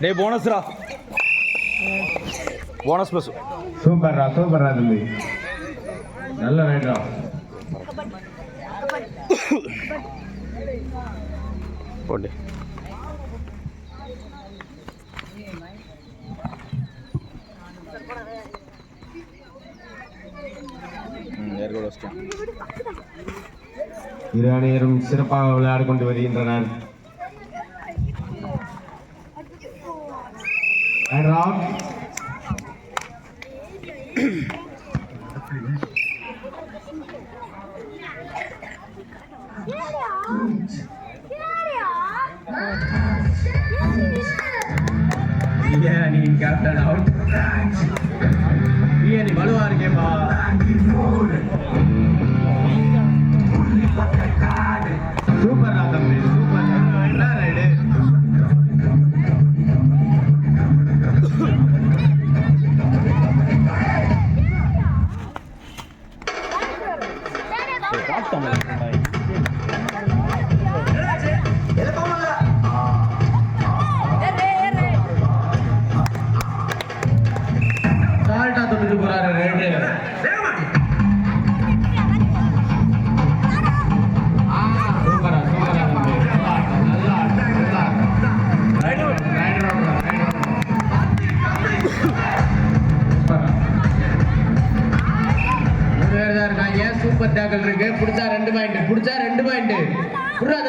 டே போனஸ்ரா. Bonus plus சூப்பர்ரா சூப்பர்ரா தம்பி. நல்ல ரைடரா போட்டு ஏற்கனவே வச்சிட்டேன் இரு அணியரும் சிறப்பாக விளையாடி கொண்டு வருகின்றனர். And yeah, he got that out.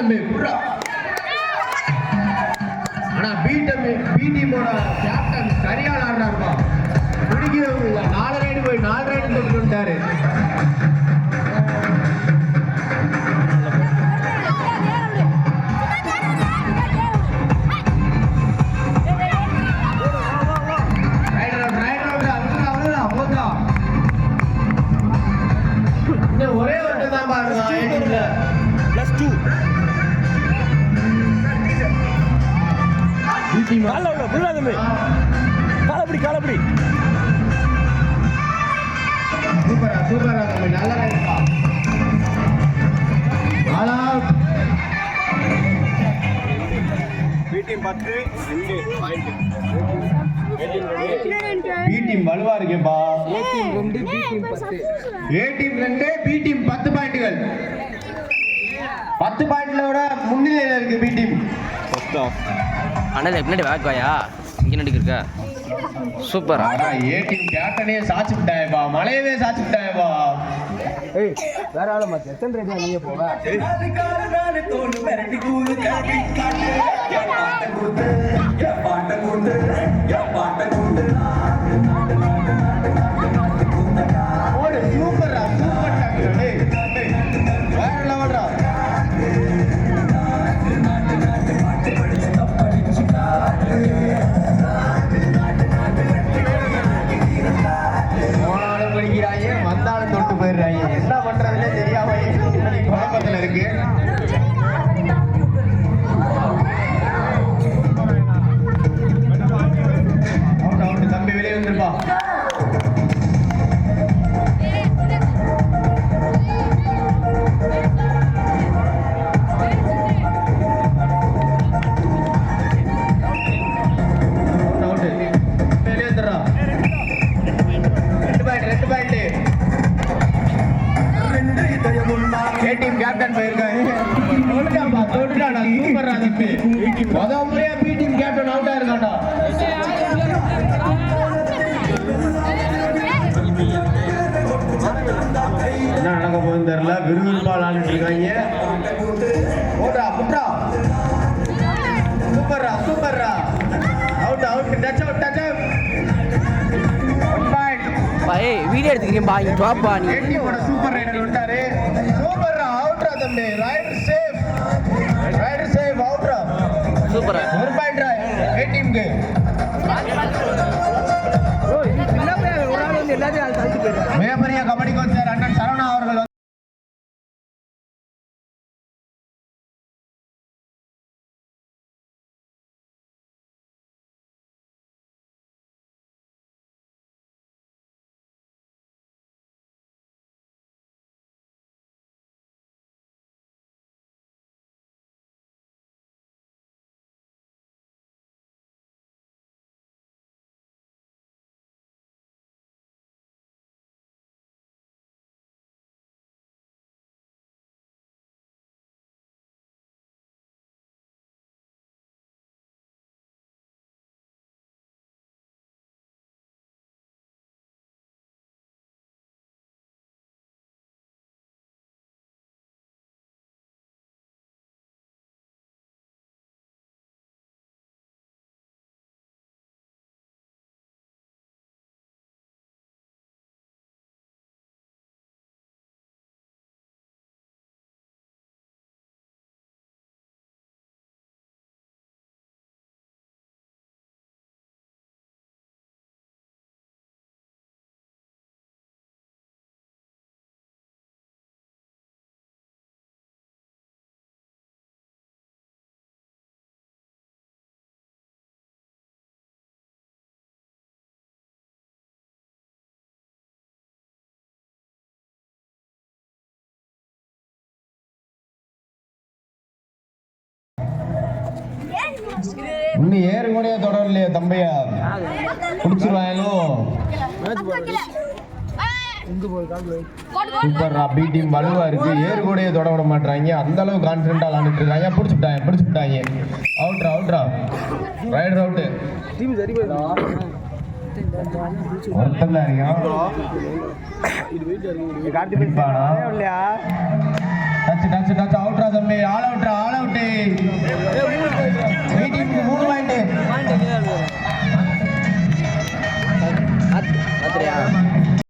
புறா தம்பி புறா. ஆனா பி டீம் பி டீமோட கேப்டன் சரியா விளாடுறாருப்பா பிடிக்கவே முடியல நாலு ரைடு போய் நாலு ரைடு தொட்டு வந்துட்டாரு. ஒரே ஒன்று தான் பாருங்க ப்ளஸ் டூ கால விட புள்ளா தம்பி. காலப்படி காலப்படி. சூப்பரா தம்பி நல்லா பத்து ரெண்டு பாயிண்ட். பி டீம் வலுவா ரெண்டு பி. டீம் பத்து பாயிண்ட்கள் பத்து பாயிண்ட்லோட முன்னிலையில இருக்கு பி ஆஃப் அண்ணா பின்னாடி வேக் வாயா? இங்கே நடிக்க இருக்க சூப்பர். ஆனா ஏ டீம் கேப்டனே சாச்சு விட்டாயப்பா மலையவே சாச்சு விட்டாயப்பா வேற ஆள மாத்தி. எத்தனை ரேடியா நீங்க போவ? ஓடு guerra. ஏ டீம் கேப்டன் போயிருக்காரு. தொட்டுட்டாப்பா தொட்டுட்டாடா சூப்பர்ரா தம்பி. முத முறையா பி டீம் கேப்டன் அவுட் ஆயிருக்காண்டா என்ன நடக்க போகுதுன்னு தெரியல. விறுவிறுப்பா விளாண்டுட்டு இருக்காங்க. ஓடுறா புட்றா. சூப்பர்ரா சூப்பர்ரா. Out out touch out touch out ஏய் வீடியோ எடுத்துக்கிறீங்கப்பா. இங்க ட்ராப்பா நீ. அவுட்ரா தம்பி ரைடர் சேஃப் ரைடர் சேஃப் அவுட்ரா சூப்பரா ஒரு பாயிண்ட்ரா ஏடிஎம்க்கு மிகப்பெரிய கபடி கோச்சர் அண்ணன் சரவணா அவர்கள் இன்னும் ஏறு கூட தொடரலையே தம்பியா. பிடிச்சிருவாங்களோ சூப்பர்ரா பி டீம் வலுவா இருக்கு. ஏறு கூடயே தொட விட மாட்டாங்க அந்த அளவு கான்ஃபிடண்டா விளாண்டுட்டு இருக்காங்க. பிடிச்சு விட்டாங்க பிடிச்சு விட்டாங்க அவுட்ரா அவுட்ரா ரைடர் தான் இருக்கான் டச்சு டச்சு டச் அவுட்ரா தம்பி ஆல் அவுட்ரா ஆல் அவுட் பி மூணு பாயிண்ட் பார்த்துறியா